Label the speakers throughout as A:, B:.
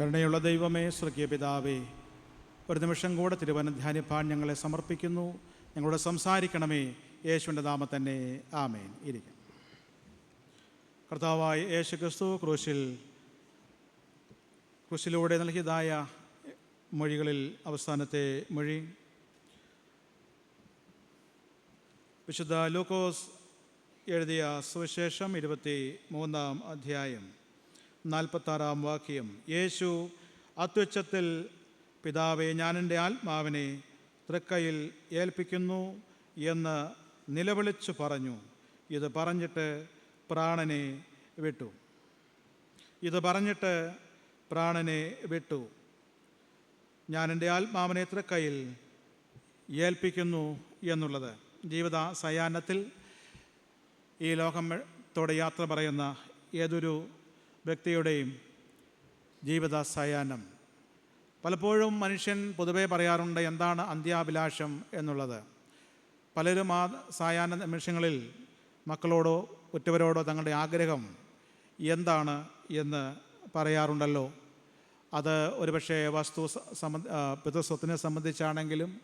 A: കരുണയുള്ള ദൈവമേ സ്വർഗീയ പിതാവേ ഒരു നിമിഷം കൂടെ തിരുവന ധ്യാനിപ്പാൻ ഞങ്ങളെ സമർപ്പിക്കുന്നു. ഞങ്ങളോട് സംസാരിക്കണമേ. യേശുവിന്റെ നാമത്തന്നെ. തന്നെ ആമേൻ. ഇരിക്കും. കർത്താവായ യേശു ക്രിസ്തു ക്രൂശിൽ ക്രൂശിലൂടെ നൽകിയതായ മൊഴികളിൽ അവസാനത്തെ മൊഴി. വിശുദ്ധ ലൂക്കോസ് എഴുതിയ സുവിശേഷം ഇരുപത്തി മൂന്നാം അധ്യായം. നാൽപ്പത്താറാം വാക്യം. യേശു അത്യുച്ചത്തിൽ പിതാവെ ഞാനെന്റെ ആത്മാവിനെ തൃക്കയിൽ ഏൽപ്പിക്കുന്നു എന്ന് നിലവിളിച്ചു പറഞ്ഞു. ഇത് പറഞ്ഞിട്ട് പ്രാണനെ വിട്ടു. ഇത് പറഞ്ഞിട്ട് പ്രാണനെ വിട്ടു. ഞാൻ എന്റെ ആത്മാവിനെ തൃക്കയിൽ ഏൽപ്പിക്കുന്നു എന്നുള്ളത്. ജീവിത സയാനത്തിൽ ഈ ലോകത്തോടെ യാത്ര പറയുന്ന ഏതൊരു വ്യക്തിയുടെയും ജീവിത സയാനം പലപ്പോഴും മനുഷ്യൻ പൊതുവെ പറയാറുണ്ട് എന്താണ് അന്ത്യാഭിലാഷം എന്നുള്ളത്. പലരും ആ സായാഹ്ന നിമിഷങ്ങളിൽ മക്കളോടോ ഉറ്റവരോടോ തങ്ങളുടെ ആഗ്രഹം എന്താണ് എന്ന് പറയാറുണ്ടല്ലോ. അത് ഒരുപക്ഷെ വസ്തു സംബന്ധ പിതൃസ്വത്തിനെ സംബന്ധിച്ചാണെങ്കിലും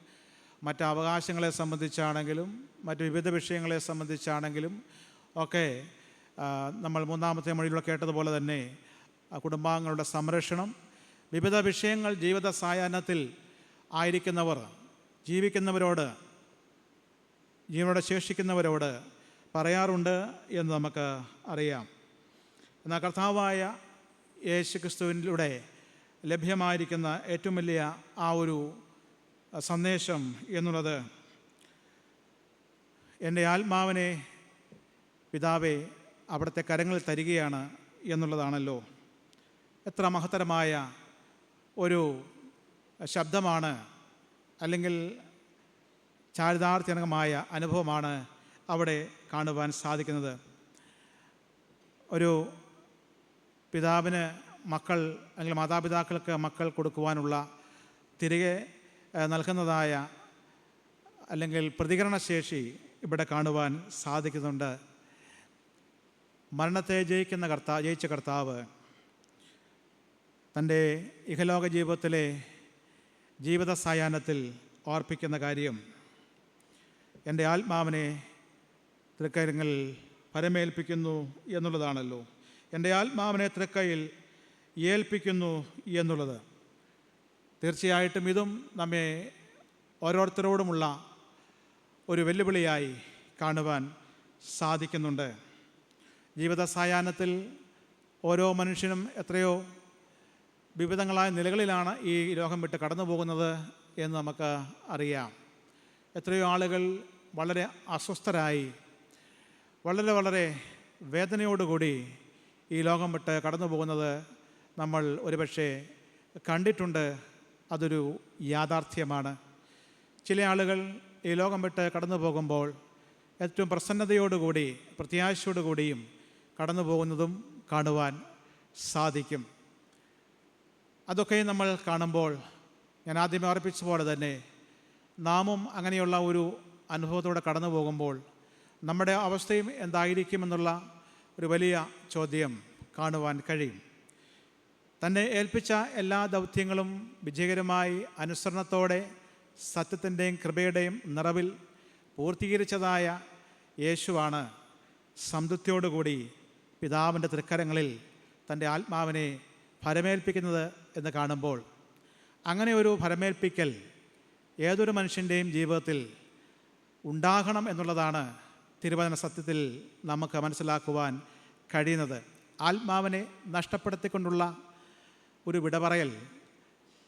A: മറ്റ് അവകാശങ്ങളെ സംബന്ധിച്ചാണെങ്കിലും മറ്റ് വിവിധ വിഷയങ്ങളെ സംബന്ധിച്ചാണെങ്കിലും ഒക്കെ നമ്മൾ മൂന്നാമത്തെ മൊഴിയിലൂടെ കേട്ടതുപോലെ തന്നെ കുടുംബാംഗങ്ങളുടെ സംരക്ഷണം വിവിധ വിഷയങ്ങൾ ജീവിത സായാഹ്നത്തിൽ ആയിരിക്കുന്നവർ ജീവിക്കുന്നവരോട് ജീവനോടെ ശേഷിക്കുന്നവരോട് പറയാറുണ്ട് എന്ന് നമുക്ക് അറിയാം. എന്നാൽ കർത്താവായ യേശു ക്രിസ്തുവിലൂടെ ലഭ്യമായിരിക്കുന്ന ഏറ്റവും വലിയ ആ ഒരു സന്ദേശം എന്നുള്ളത് എന്റെ ആത്മാവിനെ പിതാവെ അവിടുത്തെ കരങ്ങൾ തരികയാണ് എന്നുള്ളതാണല്ലോ. എത്ര മഹത്തരമായ ഒരു ശബ്ദമാണ് അല്ലെങ്കിൽ ചാരിതാർത്ഥ്യനകമായ അനുഭവമാണ് അവിടെ കാണുവാൻ സാധിക്കുന്നത്. ഒരു പിതാവിന് മക്കൾ അല്ലെങ്കിൽ മാതാപിതാക്കൾക്ക് മക്കൾ കൊടുക്കുവാനുള്ള തിരികെ നൽകുന്നതായ അല്ലെങ്കിൽ പ്രതികരണശേഷി ഇവിടെ കാണുവാൻ സാധിക്കുന്നുണ്ട്. മരണത്തെ ജയിക്കുന്ന കർത്താ ജയിച്ച കർത്താവ് തന്റെ ഇഹലോക ജീവിതത്തിലെ ജീവിത സായാഹ്നത്തിൽ ഓർപ്പിക്കുന്ന കാര്യം എന്റെ ആത്മാവിനെ തൃക്കരങ്ങൾ പരമേൽപ്പിക്കുന്നു എന്നുള്ളതാണല്ലോ. എന്റെ ആത്മാവിനെ തൃക്കയിൽ ഏൽപ്പിക്കുന്നു എന്നുള്ളത്. തീർച്ചയായിട്ടും ഇതും നമ്മെ ഓരോരുത്തരോടുമുള്ള ഒരു വെല്ലുവിളിയായി കാണുവാൻ സാധിക്കുന്നുണ്ട്. ജീവിത സായാഹ്നത്തിൽ ഓരോ മനുഷ്യനും എത്രയോ വിവിധങ്ങളായ നിലകളിലാണ് ഈ ലോകം വിട്ട് കടന്നു പോകുന്നത് എന്ന് നമുക്ക് അറിയാം. എത്രയോ ആളുകൾ വളരെ അസ്വസ്ഥരായി വളരെ വളരെ വേദനയോടുകൂടി ഈ ലോകം വിട്ട് കടന്നു പോകുന്നത് നമ്മൾ ഒരുപക്ഷെ കണ്ടിട്ടുണ്ട്. അതൊരു യാഥാർത്ഥ്യമാണ്. ചില ആളുകൾ ഈ ലോകം വിട്ട് കടന്നു പോകുമ്പോൾ ഏറ്റവും പ്രസന്നതയോടുകൂടി പ്രത്യാശയോടുകൂടിയും കടന്നു പോകുന്നതും കാണുവാൻ സാധിക്കും. അതൊക്കെ നമ്മൾ കാണുമ്പോൾ ഞാൻ ആദ്യമേ ഓർപ്പിച്ച പോലെ തന്നെ നാമും അങ്ങനെയുള്ള ഒരു അനുഭവത്തോടെ കടന്നു പോകുമ്പോൾ നമ്മുടെ അവസ്ഥയും എന്തായിരിക്കുമെന്നുള്ള ഒരു വലിയ ചോദ്യം കാണുവാൻ കഴിയും. തന്നെ ഏൽപ്പിച്ച എല്ലാ ദൗത്യങ്ങളും വിജയകരമായി അനുസരണത്തോടെ സത്യത്തിന്റെയും കൃപയുടെയും നിറവിൽ പൂർത്തീകരിച്ചതായ യേശുവാണ് സംതൃപ്തിയോടുകൂടി പിതാവിന്റെ തൃക്കരങ്ങളിൽ തന്റെ ആത്മാവിനെ ഫലമേൽപ്പിക്കുന്നത് എന്ന് കാണുമ്പോൾ അങ്ങനെ ഒരു ഫലമേൽപ്പിക്കൽ ഏതൊരു മനുഷ്യന്റെയും ജീവിതത്തിൽ ഉണ്ടാകണം എന്നുള്ളതാണ് തിരുവചന സത്യത്തിൽ നമുക്ക് മനസ്സിലാക്കുവാൻ കഴിയുന്നത്. ആത്മാവിനെ നഷ്ടപ്പെടുത്തിക്കൊണ്ടുള്ള ഒരു വിടപറയൽ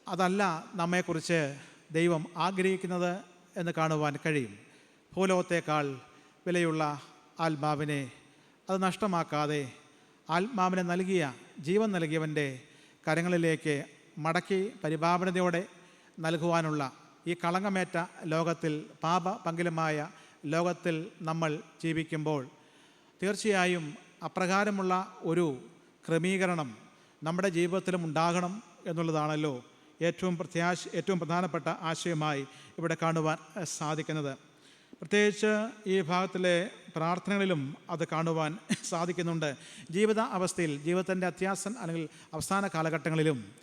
A: അതല്ല നമ്മെക്കുറിച്ച് ദൈവം ആഗ്രഹിക്കുന്നത് എന്ന് കാണുവാൻ കഴിയും. ഭൂലോകത്തേക്കാൾ വിലയുള്ള ആത്മാവിനെ അത് നഷ്ടമാക്കാതെ ആത്മാവിനെ നൽകിയ ജീവൻ നൽകിയവന്റെ കരങ്ങളിലേക്ക് മടക്കി പരിപാവനതയോടെ നൽകുവാനുള്ള ഈ കളങ്കമേറ്റ ലോകത്തിൽ പാപ പങ്കിലമായ ലോകത്തിൽ നമ്മൾ ജീവിക്കുമ്പോൾ തീർച്ചയായും അപ്രകാരമുള്ള ഒരു ക്രമീകരണം നമ്മുടെ ജീവിതത്തിലും ഉണ്ടാകണം എന്നുള്ളതാണല്ലോ ഏറ്റവും പ്രത്യാശ ഏറ്റവും പ്രധാനപ്പെട്ട ആശയമായി ഇവിടെ കാണുവാൻ സാധിക്കുന്നത്. പ്രത്യേകിച്ച് ഈ ഭാഗത്തിലെ പ്രാർത്ഥനകളിലും അത് കാണുവാൻ സാധിക്കുന്നുണ്ട്. ജീവിത അവസ്ഥയിൽ ജീവിതത്തിന്റെ അത്യാസൻ അല്ലെങ്കിൽ അവസാന കാലഘട്ടങ്ങളിലും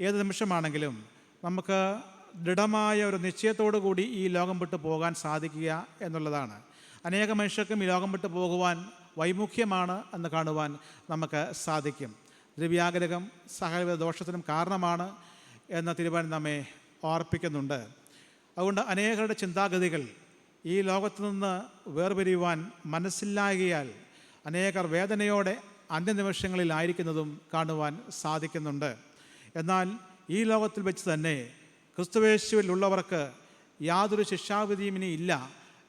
A: ഏത് നിമിഷമാണെങ്കിലും നമുക്ക് ദൃഢമായ ഒരു നിശ്ചയത്തോടു കൂടി ഈ ലോകം വിട്ടു പോകാൻ സാധിക്കുക എന്നുള്ളതാണ്. അനേക മനുഷ്യർക്കും ഈ ലോകം വിട്ടു പോകുവാൻ വൈമുഖ്യമാണ് എന്ന് കാണുവാൻ നമുക്ക് സാധിക്കും. ദ്രവ്യാഗ്രഹം സഹവിധ ദോഷത്തിനും കാരണമാണ് എന്ന തീരുമാനം നമ്മെ ഓർപ്പിക്കുന്നുണ്ട്. അതുകൊണ്ട് അനേകരുടെ ചിന്താഗതികൾ ഈ ലോകത്തു നിന്ന് വേർപിരിയുവാൻ മനസ്സില്ലാകിയാൽ അനേകർ വേദനയോടെ അന്ത്യനിമിഷങ്ങളിലായിരിക്കുന്നതും കാണുവാൻ സാധിക്കുന്നുണ്ട്. എന്നാൽ ഈ ലോകത്തിൽ വെച്ച് തന്നെ ക്രിസ്തുവേശുവിലുള്ളവർക്ക് യാതൊരു ശിക്ഷാവിധിയും ഇനി ഇല്ല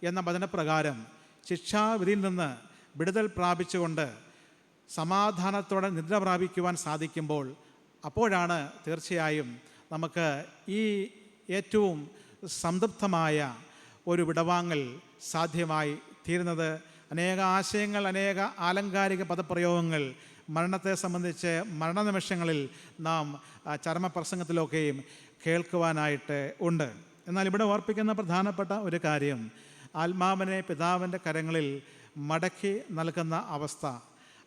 A: എന്ന വചനപ്രകാരം ശിക്ഷാവിധിയിൽ നിന്ന് വിടുതൽ പ്രാപിച്ചുകൊണ്ട് സമാധാനത്തോടെ നിദ്ര പ്രാപിക്കുവാൻ സാധിക്കുമ്പോൾ അപ്പോഴാണ് തീർച്ചയായും നമുക്ക് ഈ ഏറ്റവും സംതൃപ്തമായ ഒരു വിടവാങ്ങൽ സാധ്യമായി തീരുന്നത്. അനേക ആശയങ്ങൾ അനേക ആലങ്കാരിക പദപ്രയോഗങ്ങൾ മരണത്തെ സംബന്ധിച്ച് മരണനിമിഷങ്ങളിൽ നാം ചരമപ്രസംഗത്തിലൊക്കെയും കേൾക്കുവാനായിട്ട് ഉണ്ട്. എന്നാൽ ഇവിടെ ഓർപ്പിക്കുന്ന പ്രധാനപ്പെട്ട ഒരു കാര്യം ആത്മാവിനെ പിതാവിന്റെ കരങ്ങളിൽ മടക്കി നൽകുന്ന അവസ്ഥ.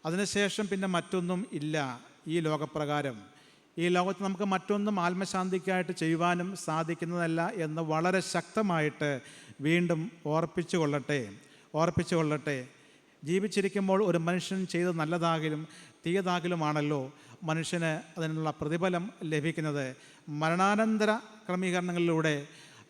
A: അതിനുശേഷം പിന്നെ മറ്റൊന്നും ഇല്ല ഈ ലോകപ്രകാരം. ഈ ലോകത്ത് നമുക്ക് മറ്റൊന്നും ആത്മശാന്തിക്കായിട്ട് ചെയ്യുവാനും സാധിക്കുന്നതല്ല എന്ന് വളരെ ശക്തമായിട്ട് വീണ്ടും ഓർപ്പിച്ചു കൊള്ളട്ടെ ഓർപ്പിച്ചു കൊള്ളട്ടെ. ജീവിച്ചിരിക്കുമ്പോൾ ഒരു മനുഷ്യൻ ചെയ്ത് നല്ലതാകിലും തീയതാകിലുമാണല്ലോ മനുഷ്യന് അതിനുള്ള പ്രതിഫലം ലഭിക്കുന്നത്. മരണാനന്തര ക്രമീകരണങ്ങളിലൂടെ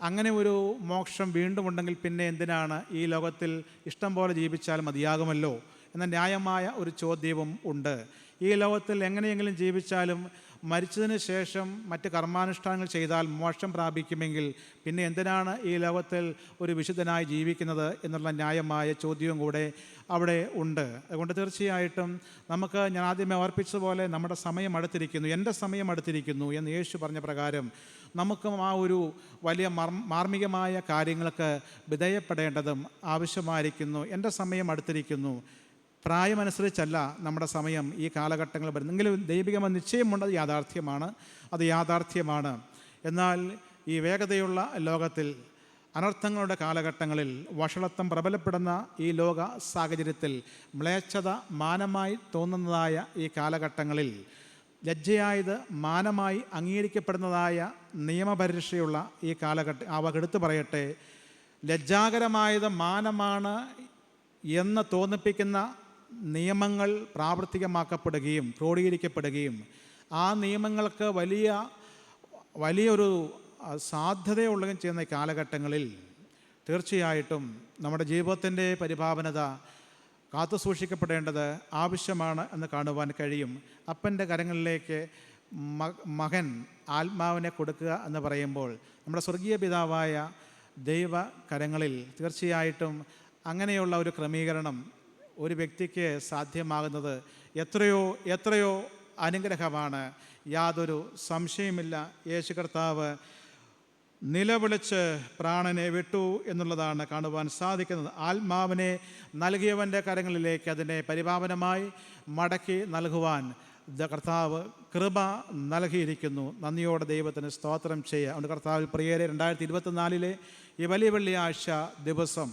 A: അങ്ങനെ ഒരു മോക്ഷം വീണ്ടും ഉണ്ടെങ്കിൽ പിന്നെ എന്തിനാണ് ഈ ലോകത്തിൽ ഇഷ്ടം പോലെ ജീവിച്ചാൽ മതിയാകുമല്ലോ എന്ന ന്യായമായ ഒരു ചോദ്യവും ഉണ്ട്. ഈ ലോകത്തിൽ എങ്ങനെയെങ്കിലും ജീവിച്ചാലും മരിച്ചതിന് ശേഷം മറ്റ് കർമാനുഷ്ഠാനങ്ങൾ ചെയ്താൽ മോക്ഷം പ്രാപിക്കുമെങ്കിൽ പിന്നെ എന്തിനാണ് ഈ ലോകത്തിൽ ഒരു വിശുദ്ധനായി ജീവിക്കുന്നത് എന്നുള്ള ന്യായമായ ചോദ്യവും കൂടെ അവിടെ ഉണ്ട്. അതുകൊണ്ട് തീർച്ചയായിട്ടും നമുക്ക് ഞാൻ ആദ്യമേ ഓർപ്പിച്ചതുപോലെ നമ്മുടെ സമയം അടുത്തിരിക്കുന്നു. എന്റെ സമയം അടുത്തിരിക്കുന്നു എന്ന് യേശു പറഞ്ഞ പ്രകാരം നമുക്കും ആ ഒരു വലിയ മർ മാർമികമായ കാര്യങ്ങൾക്ക് വിധേയപ്പെടേണ്ടതും ആവശ്യമായിരിക്കുന്നു. എന്റെ സമയം അടുത്തിരിക്കുന്നു. പ്രായമനുസരിച്ചല്ല നമ്മുടെ സമയം ഈ കാലഘട്ടങ്ങൾ വരുന്നെങ്കിലും ദൈവികമായ നിശ്ചയമുണ്ട് അത് യാഥാർത്ഥ്യമാണ്. അത് യാഥാർത്ഥ്യമാണ്. എന്നാൽ ഈ വേഗതയുള്ള ലോകത്തിൽ അനർത്ഥങ്ങളുടെ കാലഘട്ടങ്ങളിൽ വഷളത്വം പ്രബലപ്പെടുന്ന ഈ ലോക സാഹചര്യത്തിൽ മ്ലേച്ഛത മാനമായി തോന്നുന്നതായ ഈ കാലഘട്ടങ്ങളിൽ ലജ്ജയായത് മാനമായി അംഗീകരിക്കപ്പെടുന്നതായ നിയമപരീക്ഷയുള്ള ഈ കാലഘട്ടം അവകെടുത്ത് പറയട്ടെ ലജ്ജാകരമായത് മാനമാണ് എന്ന് തോന്നിപ്പിക്കുന്ന നിയമങ്ങൾ പ്രാവർത്തികമാക്കപ്പെടുകയും ക്രോഡീകരിക്കപ്പെടുകയും ആ നിയമങ്ങൾക്ക് വലിയ വലിയൊരു സാധ്യതയുള്ളതും ചെയ്യുന്ന കാലഘട്ടങ്ങളിൽ തീർച്ചയായിട്ടും നമ്മുടെ ജീവിതത്തിന്റെ പരിഭാവനത കാത്തു സൂക്ഷിക്കപ്പെടേണ്ടത് ആവശ്യമാണ് എന്ന് കാണുവാൻ കഴിയും. അപ്പന്റെ കരങ്ങളിലേക്ക് മകൻ ആത്മാവിനെ കൊടുക്കുക എന്ന് പറയുമ്പോൾ നമ്മുടെ സ്വർഗീയ പിതാവായ ദൈവ കരങ്ങളിൽ തീർച്ചയായിട്ടും അങ്ങനെയുള്ള ഒരു ക്രമീകരണം ഒരു വ്യക്തിക്ക് സാധ്യമാകുന്നത് എത്രയോ എത്രയോ അനുഗ്രഹമാണ്. യാതൊരു സംശയമില്ല യേശു കർത്താവ് നിലവിളിച്ച് പ്രാണനെ വിട്ടു എന്നുള്ളതാണ് കാണുവാൻ സാധിക്കുന്നത്. ആത്മാവിനെ നൽകിയവന്റെ കരങ്ങളിലേക്ക് അതിനെ പരിപാവനമായി മടക്കി നൽകുവാൻ കർത്താവ് കൃപ നൽകിയിരിക്കുന്നു. നന്ദിയോടെ ദൈവത്തിന് സ്തോത്രം ചെയ്യുക അതുകൊണ്ട് കർത്താവിൽ പ്രിയരെ രണ്ടായിരത്തി ഇരുപത്തിനാലിലെ ഈ വലിയ വെള്ളിയാഴ്ച ദിവസം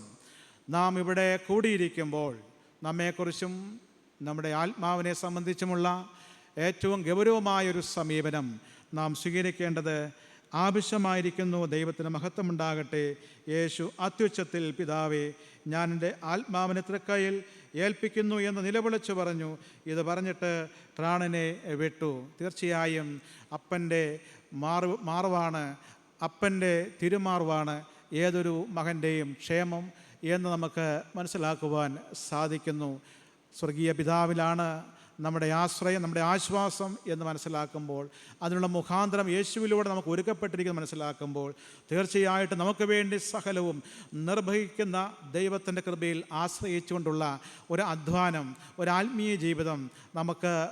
A: നാം ഇവിടെ കൂടിയിരിക്കുമ്പോൾ നമ്മെക്കുറിച്ചും നമ്മുടെ ആത്മാവിനെ സംബന്ധിച്ചുമുള്ള ഏറ്റവും ഗൗരവമായൊരു സമീപനം നാം സ്വീകരിക്കേണ്ടത് ആവശ്യമായിരിക്കുന്നു. ദൈവത്തിന് മഹത്വമുണ്ടാകട്ടെ. യേശു അത്യുച്ചത്തിൽ പിതാവേ ഞാൻ എന്റെ ആത്മാവിനെ തൃക്കയിൽ ഏൽപ്പിക്കുന്നു എന്ന് നിലവിളിച്ചു പറഞ്ഞു. ഇത് പറഞ്ഞിട്ട് പ്രാണനെ വിട്ടു. തീർച്ചയായും അപ്പന്റെ മാറു മാറുവാണ്. അപ്പന്റെ തിരുമാറുവാണ്. ഏതൊരു മകന്റെയും ക്ഷേമം എന്ന് നമുക്ക് മനസ്സിലാക്കുവാൻ സാധിക്കുന്നു. സ്വർഗീയ പിതാവിലാണ് നമ്മുടെ ആശ്രയം നമ്മുടെ ആശ്വാസം എന്ന് മനസ്സിലാക്കുമ്പോൾ അതിനുള്ള മുഖാന്തരം യേശുവിലൂടെ നമുക്ക് ഒരുക്കപ്പെട്ടിരിക്കുന്നത് മനസ്സിലാക്കുമ്പോൾ തീർച്ചയായിട്ടും നമുക്ക് വേണ്ടി സകലവും നിർവഹിക്കുന്ന ദൈവത്തിന്റെ കൃപയിൽ ആശ്രയിച്ചുകൊണ്ടുള്ള ഒരു അധ്വാനം ഒരു ആത്മീയ ജീവിതം നമുക്ക്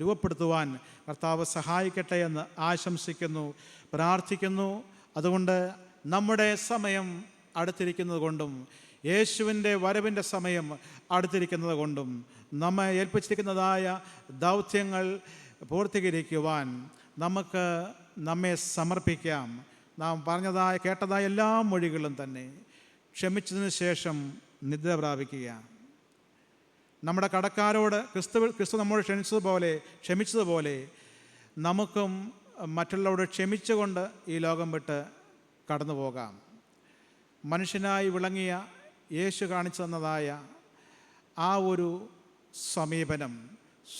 A: രൂപപ്പെടുത്തുവാൻ കർത്താവ് സഹായിക്കട്ടെ എന്ന് ആശംസിക്കുന്നു പ്രാർത്ഥിക്കുന്നു. അതുകൊണ്ട് നമ്മുടെ സമയം അടുത്തിരിക്കുന്നത് കൊണ്ടും യേശുവിന്റെ വരവിന്റെ സമയം അടുത്തിരിക്കുന്നത് കൊണ്ടും നമ്മെ ഏൽപ്പിച്ചിരിക്കുന്നതായ ദൗത്യങ്ങൾ പൂർത്തീകരിക്കുവാൻ നമുക്ക് നമ്മെ സമർപ്പിക്കാം. നാം പറഞ്ഞതായ കേട്ടതായ എല്ലാ മൊഴികളും തന്നെ ക്ഷമിച്ചതിന് ശേഷം നിദ്ര പ്രാപിക്കുക. നമ്മുടെ കടക്കാരോട് ക്രിസ്തു ക്രിസ്തു നമ്മോട് ക്ഷണിച്ചതുപോലെ ക്ഷമിച്ചതുപോലെ നമുക്കും മറ്റുള്ളവരോട് ക്ഷമിച്ചുകൊണ്ട് ഈ ലോകം വിട്ട് കടന്നു പോകാം മനുഷ്യനായി വിളങ്ങിയ യേശു കാണിച്ചു തന്നതായ ആ ഒരു സമീപനം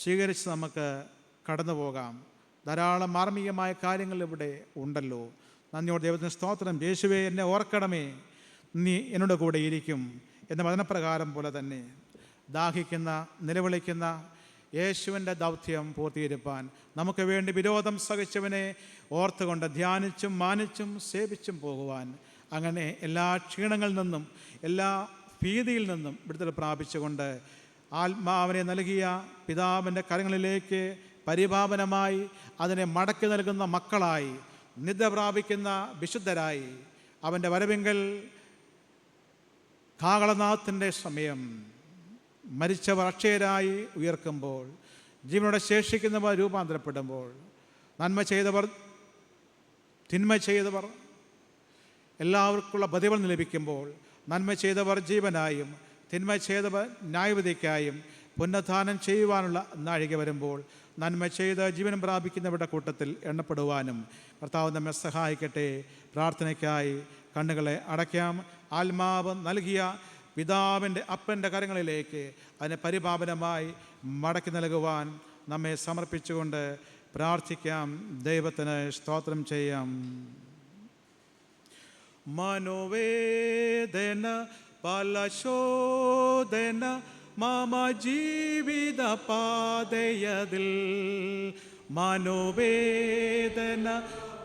A: സ്വീകരിച്ച് നമുക്ക് കടന്നു പോകാം. ധാരാളം മാർമികമായ കാര്യങ്ങൾ ഇവിടെ ഉണ്ടല്ലോ. നന്ദിയോട് ദൈവത്തിന് സ്തോത്രം. യേശുവെ എന്നെ ഓർക്കണമേ. നീ എന്നോട് കൂടെ ഇരിക്കും എന്ന വചനപ്രകാരം പോലെ തന്നെ ദാഹിക്കുന്ന നിലവിളിക്കുന്ന യേശുവിന്റെ ദൗത്യം പൂർത്തീകരിപ്പാൻ നമുക്ക് വേണ്ടി വിരോധം സഹിച്ചവനെ ഓർത്തുകൊണ്ട് ധ്യാനിച്ചും മാനിച്ചും സേവിച്ചും പോകുവാൻ അങ്ങനെ എല്ലാ ക്ഷീണങ്ങളിൽ നിന്നും എല്ലാ ഭീതിയിൽ നിന്നും വിടുതൽ പ്രാപിച്ചുകൊണ്ട് ആത്മാവിനെ നൽകിയ പിതാവിന്റെ കരങ്ങളിലേക്ക് പരിപാവനമായി അതിനെ മടക്കി നൽകുന്ന മക്കളായി നിദ്ര പ്രാപിക്കുന്ന വിശുദ്ധരായി. അവന്റെ വരവിങ്കൽ കാകളനാഥന്റെ സമയം. മരിച്ചവർ അക്ഷയരായി ഉയർക്കുമ്പോൾ ജീവനോടെ ശേഷിക്കുന്നവർ രൂപാന്തരപ്പെടുമ്പോൾ നന്മ ചെയ്തവർ തിന്മ ചെയ്തവർ എല്ലാവർക്കുള്ള പ്രതിഫലം ലഭിക്കുമ്പോൾ നന്മ ചെയ്തവർ ജീവനായും തിന്മ ചെയ്തവർ ന്യായവിധിക്കായും പുനഃദാനം ചെയ്യുവാനുള്ള നാഴിക വരുമ്പോൾ നന്മ ചെയ്ത് ജീവനം പ്രാപിക്കുന്നവരുടെ കൂട്ടത്തിൽ എണ്ണപ്പെടുവാനും കർത്താവ് നമ്മെ സഹായിക്കട്ടെ. പ്രാർത്ഥനയ്ക്കായി കണ്ണുകളെ അടയ്ക്കാം. ആത്മാവ് നൽകിയ പിതാവിന്റെ അപ്പന്റെ കരങ്ങളിലേക്ക് അതിനെ പരിപാവനമായി മടക്കി നൽകുവാൻ നമ്മെ സമർപ്പിച്ചുകൊണ്ട് പ്രാർത്ഥിക്കാം. ദൈവത്തിന് സ്തോത്രം ചെയ്യാം. മനോവേദന പലശോധന മമ ജീവിത പാതയതിൽ. മനോവേദന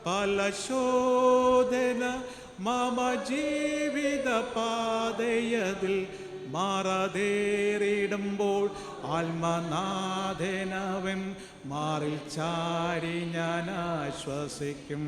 A: പലശോധന മമ ജീവിത പാതയതിൽ. മാറാതേറിടുമ്പോൾ ആത്മനാഥനവൻ മാറിൽ ചാരി ഞാൻ ആശ്വസിക്കും.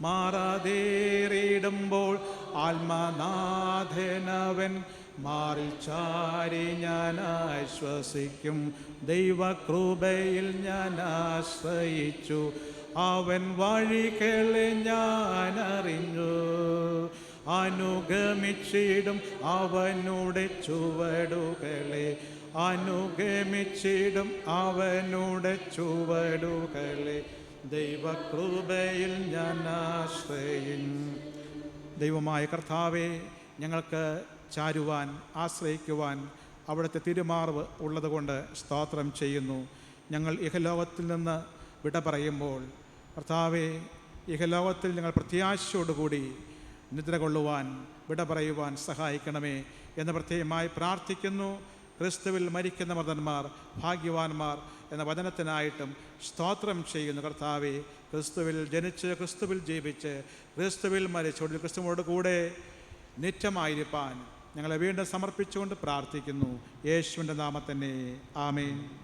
A: മാറാതേറിടുമ്പോൾ ആത്മനാഥനവൻ മാറിൽ ചാരി ഞാൻ ആശ്വസിക്കും. ദൈവകൃപയിൽ ഞാൻ ആശ്രയിച്ചു. അവൻ വഴികളെ ഞാൻ അറിഞ്ഞു. അനുഗമിച്ചിടും അവനുടെ ചുവടുകളെ. അനുഗമിച്ചിടും അവനുടെ ചുവടുകളെ. ദൈവകൃപയിൽ ഞാൻ ആശ്രയിൻ. ദൈവമായ കർത്താവെ ഞങ്ങൾക്ക് ചാരുവാൻ ആശ്രയിക്കുവാൻ അവിടുത്തെ തിരുമാർവ് ഉള്ളതുകൊണ്ട് സ്തോത്രം ചെയ്യുന്നു. ഞങ്ങൾ ഇഹലോകത്തിൽ നിന്ന് വിട പറയുമ്പോൾ കർത്താവെ ഇഹലോകത്തിൽ ഞങ്ങൾ പ്രത്യാശയോടുകൂടി നിദ്ര കൊള്ളുവാൻ വിട പറയുവാൻ സഹായിക്കണമേ എന്ന് പ്രത്യേകമായി പ്രാർത്ഥിക്കുന്നു. ക്രിസ്തുവിൽ മരിക്കുന്ന മൃതന്മാർ ഭാഗ്യവാന്മാർ എന്ന വചനത്തിനായിട്ടും സ്തോത്രം ചെയ്യുന്നു കർത്താവെ. ക്രിസ്തുവിൽ ജനിച്ച് ക്രിസ്തുവിൽ ജീവിച്ച് ക്രിസ്തുവിൽ മരിച്ചു ക്രിസ്തുവോട് കൂടെ നിത്യമായിരിക്കാൻ ഞങ്ങളെ വീണ്ടും സമർപ്പിച്ചുകൊണ്ട് പ്രാർത്ഥിക്കുന്നു. യേശുവിന്റെ നാമത്തന്നെ. ആമേൻ.